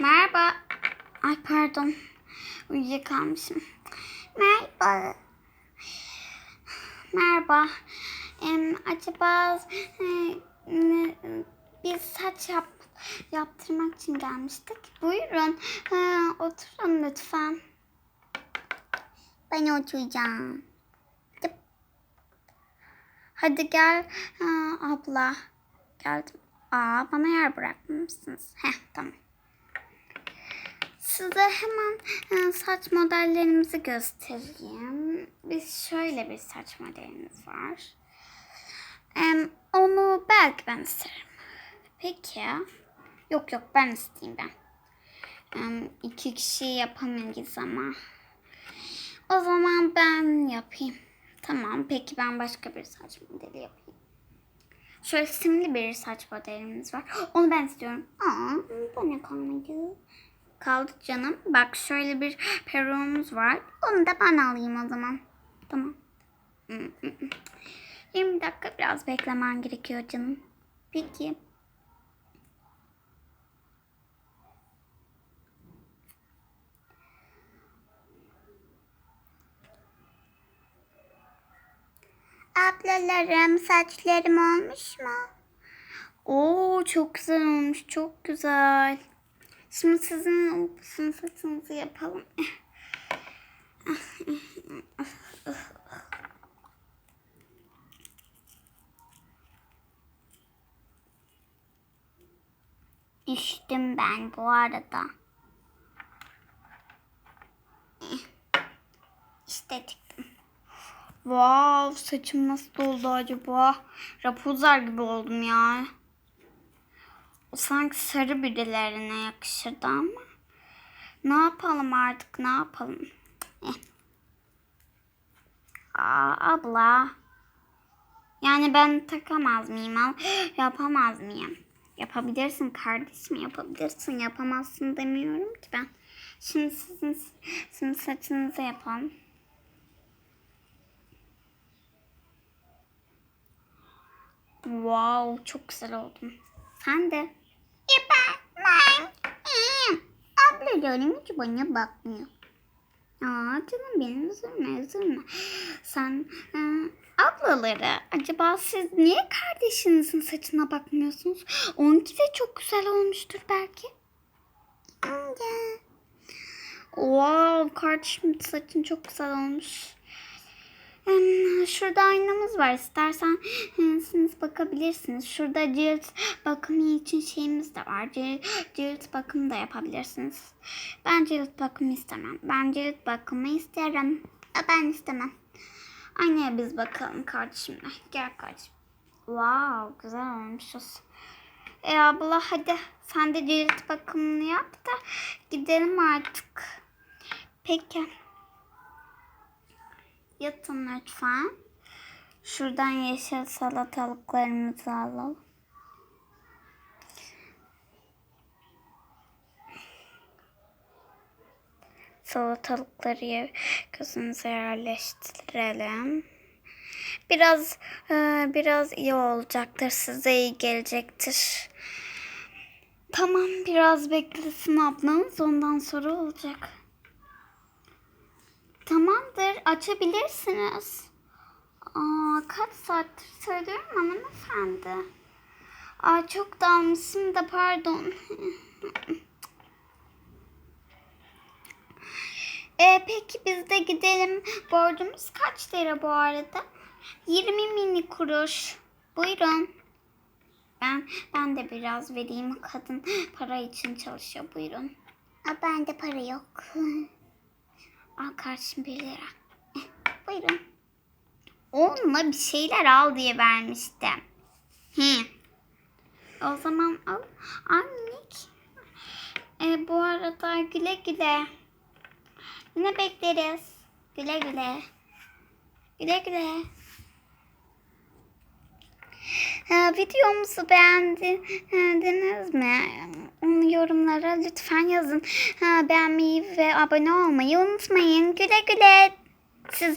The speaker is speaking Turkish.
Merhaba. Ay pardon. Uyuyakalmışım. Merhaba. Merhaba. Em, acaba e, ne- biz saç yap, yaptırmak için gelmiştik. Buyurun. E, oturun lütfen. Ben oturacağım. Hadi gel ha, abla. Geldim. Aa bana yer bırakmamışsınız. Heh tamam. Size hemen e, saç modellerimizi göstereyim. Biz şöyle bir saç modelimiz var. Em, onu belki ben isterim. Peki. Yok yok ben isteyeyim ben. Em, iki kişi yapamayız ama. O zaman ben yapayım. Tamam peki ben başka bir saç modeli yapayım. Şöyle simli bir saç modelimiz var. Onu ben istiyorum. Aa, bu ne kalmadı? Kaldı canım. Bak şöyle bir peruğumuz var. Onu da ben alayım o zaman. Tamam. Hı, hı, hı. 20 dakika biraz beklemen gerekiyor canım. Peki. Ablalarım saçlarım olmuş mu? Oo çok güzel olmuş. Çok güzel. Şimdi sizin, sizin saçınızı yapalım. Düştüm ben bu arada. İşte çıktım. Wow, saçım nasıl oldu acaba? Rapunzel gibi oldum ya. Sanki sarı birilerine yakışırdı ama. Ne yapalım artık ne yapalım? Eh. Aa, abla. Yani ben takamaz mıyım? Al- Yapamaz mıyım? Yapabilirsin kardeşim yapabilirsin. Yapamazsın demiyorum ki ben. Şimdi sizin, sizin saçınızı yapalım. Wow çok güzel oldun. Sen de. E ben, ben. Ablalarım hiç bana bakmıyor. Aa canım benim üzülme üzülme. Sen e, ablaları acaba siz niye kardeşinizin saçına bakmıyorsunuz? Onunki de çok güzel olmuştur belki. Amca. Wow kardeşim saçın çok güzel olmuş. Em, Şurada aynamız var. İstersen e, siz bakabilirsiniz. Şurada cilt bakımı için şeyimiz de var. Cilt, cilt bakımı da yapabilirsiniz. Ben cilt bakımı istemem. Ben cilt bakımı isterim. Aa, Ben istemem. Aynaya biz bakalım kardeşimle. Gel kardeşim. Wow güzel olmuşuz. E abla hadi sen de cilt bakımını yap da gidelim artık. Peki. Yatın lütfen. Şuradan yeşil salatalıklarımızı alalım. Salatalıkları gözünüze yerleştirelim. Biraz e, biraz iyi olacaktır. Size iyi gelecektir. Tamam biraz beklesin ablanız ondan sonra olacak. Tamamdır açabilirsiniz. Aa, kaç saattir söylüyorum hanımefendi. Aa, çok dalmışım da pardon. e, peki biz de gidelim. Borcumuz kaç lira bu arada? 20 mini kuruş. Buyurun. Ben ben de biraz vereyim. Kadın para için çalışıyor. Buyurun. Aa, bende para yok. Al kardeşim bir lira. Eh, buyurun. Onunla bir şeyler al diye vermiştim. He. O zaman al. Annik. E, bu arada güle güle. Yine bekleriz. Güle güle. Güle güle. Ha, videomuzu beğendi, beğendiniz mi? Onu yorumlara lütfen yazın. Ha, beğenmeyi ve abone olmayı unutmayın. Güle güle. Siz